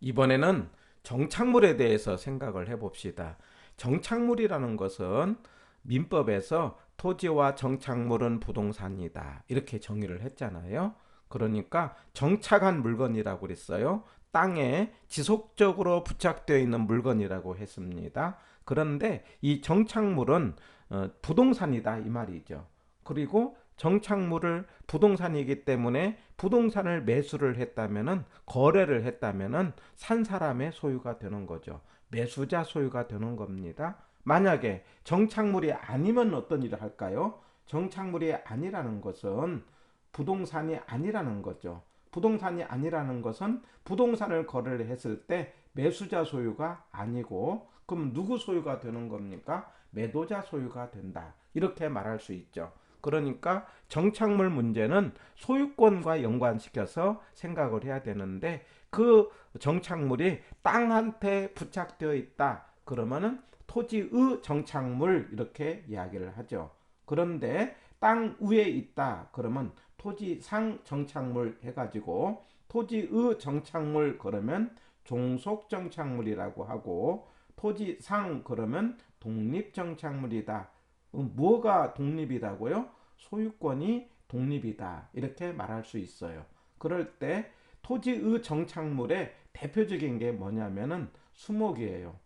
이번에는 정착물에 대해서 생각을 해봅시다. 정착물이라는 것은 민법에서 토지와 정착물은 부동산이다. 이렇게 정의를 했잖아요. 그러니까 정착한 물건이라고 그랬어요. 땅에 지속적으로 부착되어 있는 물건이라고 했습니다. 그런데 이 정착물은 어, 부동산이다 이 말이죠. 그리고 정착물을 부동산이기 때문에 부동산을 매수를 했다면은 거래를 했다면은 산 사람의 소유가 되는 거죠. 매수자 소유가 되는 겁니다. 만약에 정착물이 아니면 어떤 일을 할까요? 정착물이 아니라는 것은 부동산이 아니라는 거죠. 부동산이 아니라는 것은 부동산을 거래를 했을 때 매수자 소유가 아니고 그럼 누구 소유가 되는 겁니까? 매도자 소유가 된다. 이렇게 말할 수 있죠. 그러니까 정착물 문제는 소유권과 연관시켜서 생각을 해야 되는데 그 정착물이 땅한테 부착되어 있다. 그러면은 토지의 정착물 이렇게 이야기를 하죠. 그런데 땅 위에 있다. 그러면 토지상 정착물 해가지고 토지의 정착물 그러면 종속 정착물이라고 하고 토지상 그러면 독립 정착물이다. 뭐가 독립이라고요? 소유권이 독립이다. 이렇게 말할 수 있어요. 그럴 때 토지의 정착물의 대표적인 게 뭐냐면은 수목이에요.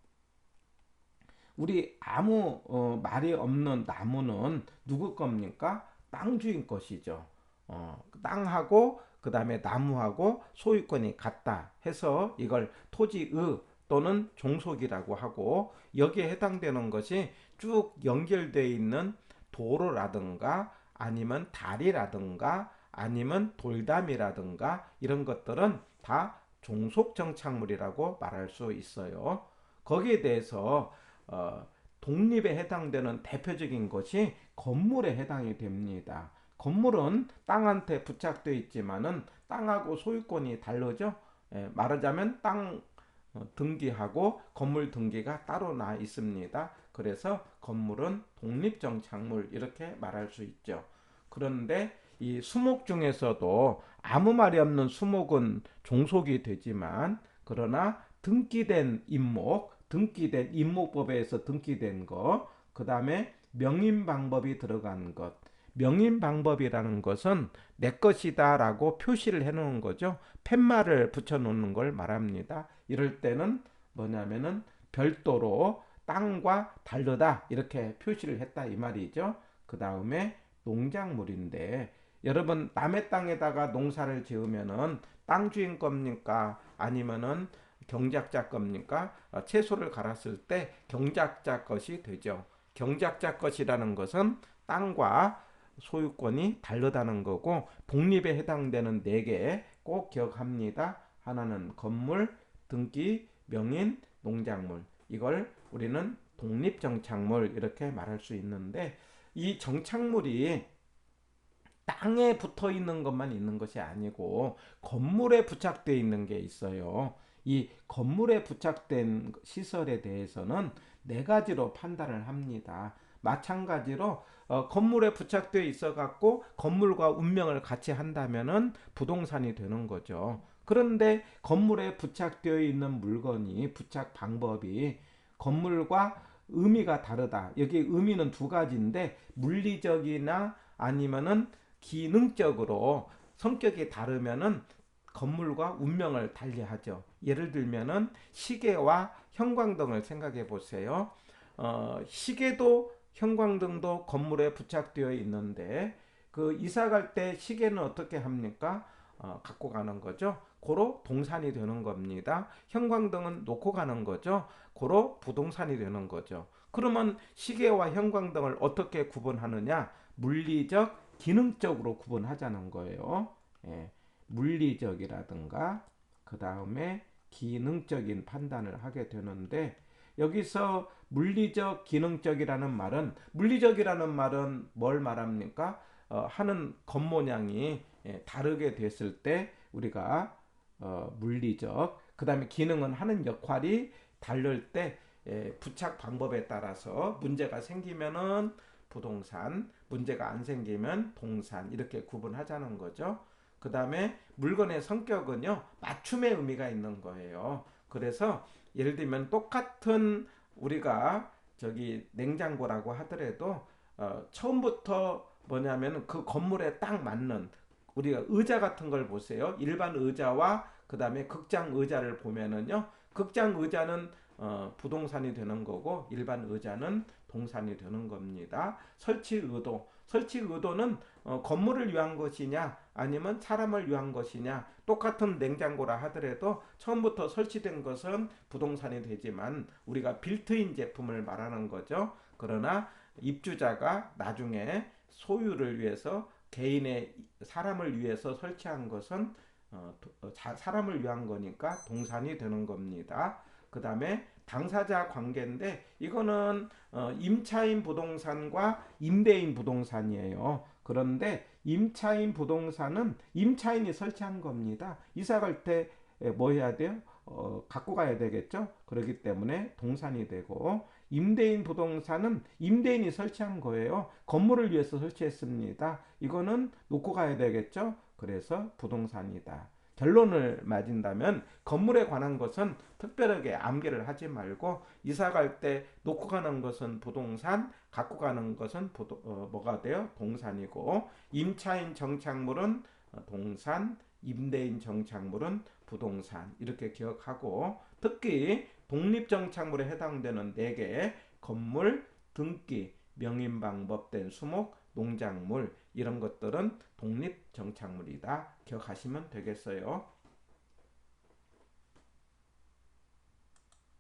우리 아무 어, 말이 없는 나무는 누구 겁니까? 땅 주인 것이죠. 어, 땅하고 그 다음에 나무하고 소유권이 같다 해서 이걸 토지의 또는 종속이라고 하고 여기에 해당되는 것이 쭉 연결되어 있는 도로라든가 아니면 다리라든가 아니면 돌담이라든가 이런 것들은 다 종속 정착물이라고 말할 수 있어요. 거기에 대해서 어, 독립에 해당되는 대표적인 것이 건물에 해당이 됩니다. 건물은 땅한테 부착되어 있지만은 땅하고 소유권이 다르죠. 예, 말하자면 땅 어, 등기하고 건물 등기가 따로 나 있습니다. 그래서 건물은 독립정착물 이렇게 말할 수 있죠. 그런데 이 수목 중에서도 아무 말이 없는 수목은 종속이 되지만 그러나 등기된 임목, 등기된 임목법에서 등기된 것, 그 다음에 명인 방법이 들어간 것, 명인 방법이라는 것은 내 것이다 라고 표시를 해 놓은 거죠. 팻말을 붙여 놓는 걸 말합니다. 이럴 때는 뭐냐면은 별도로 땅과 다르다 이렇게 표시를 했다 이 말이죠. 그 다음에 농작물인데 여러분 남의 땅에다가 농사를 지으면은 땅 주인 겁니까 아니면은 경작자 겁니까 어, 채소를 갈았을 때 경작자 것이 되죠. 경작자 것이라는 것은 땅과 소유권이 다르다는 거고 독립에 해당되는 네 개 꼭 기억합니다. 하나는 건물, 등기, 명인, 농작물. 이걸 우리는 독립정착물 이렇게 말할 수 있는데 이 정착물이 땅에 붙어 있는 것만 있는 것이 아니고 건물에 부착되어 있는 게 있어요. 이 건물에 부착된 시설에 대해서는 네 가지로 판단을 합니다. 마찬가지로 어, 건물에 부착되어 있어 갖고 건물과 운명을 같이 한다면은 부동산이 되는 거죠. 그런데 건물에 부착되어 있는 물건이 부착 방법이 건물과 의미가 다르다. 여기 의미는 두 가지인데 물리적이나 아니면은 기능적으로 성격이 다르면은 건물과 운명을 달리하죠. 예를 들면은 시계와 형광등을 생각해 보세요. 어, 시계도 형광등도 건물에 부착되어 있는데 그 이사 갈 때 시계는 어떻게 합니까? 어, 갖고 가는 거죠. 고로 동산이 되는 겁니다. 형광등은 놓고 가는 거죠. 고로 부동산이 되는 거죠. 그러면 시계와 형광등을 어떻게 구분하느냐? 물리적, 기능적으로 구분하자는 거예요. 예, 물리적이라든가 그 다음에 기능적인 판단을 하게 되는데 여기서 물리적, 기능적이라는 말은 물리적이라는 말은 뭘 말합니까? 어, 하는 겉모양이 예, 다르게 됐을 때 우리가 어, 물리적 그 다음에 기능은 하는 역할이 다를 때 예, 부착 방법에 따라서 문제가 생기면은 부동산 문제가 안 생기면 동산 이렇게 구분하자는 거죠. 그 다음에 물건의 성격은요, 맞춤의 의미가 있는 거예요. 그래서 예를 들면 똑같은 우리가 저기 냉장고라고 하더라도 어, 처음부터 뭐냐면 그 건물에 딱 맞는 우리가 의자 같은 걸 보세요. 일반 의자와 그 다음에 극장 의자를 보면은요, 극장 의자는 어, 부동산이 되는 거고 일반 의자는 동산이 되는 겁니다. 설치 의도, 설치 의도는 어, 건물을 위한 것이냐 아니면 사람을 위한 것이냐 똑같은 냉장고라 하더라도 처음부터 설치된 것은 부동산이 되지만 우리가 빌트인 제품을 말하는 거죠. 그러나 입주자가 나중에 소유를 위해서 개인의 사람을 위해서 설치한 것은 어, 도- 어, 자- 사람을 위한 거니까 동산이 되는 겁니다. 그 다음에 당사자 관계인데 이거는 어, 임차인 부동산과 임대인 부동산이에요. 그런데 임차인 부동산은 임차인이 설치한 겁니다. 이사 갈 때 뭐 해야 돼요? 어, 갖고 가야 되겠죠? 그렇기 때문에 동산이 되고 임대인 부동산은 임대인이 설치한 거예요. 건물을 위해서 설치했습니다. 이거는 놓고 가야 되겠죠? 그래서 부동산이다. 결론을 맞은다면 건물에 관한 것은 특별하게 암기를 하지 말고 이사 갈 때 놓고 가는 것은 부동산, 갖고 가는 것은 부도, 어, 뭐가 돼요? 동산이고 임차인 정착물은 어, 동산, 임대인 정착물은 부동산 이렇게 기억하고 특히 독립 정착물에 해당되는 네개 건물, 등기, 명인방법된 수목, 농작물 이런 것들은 독립 정착물이다 기억하시면 되겠어요.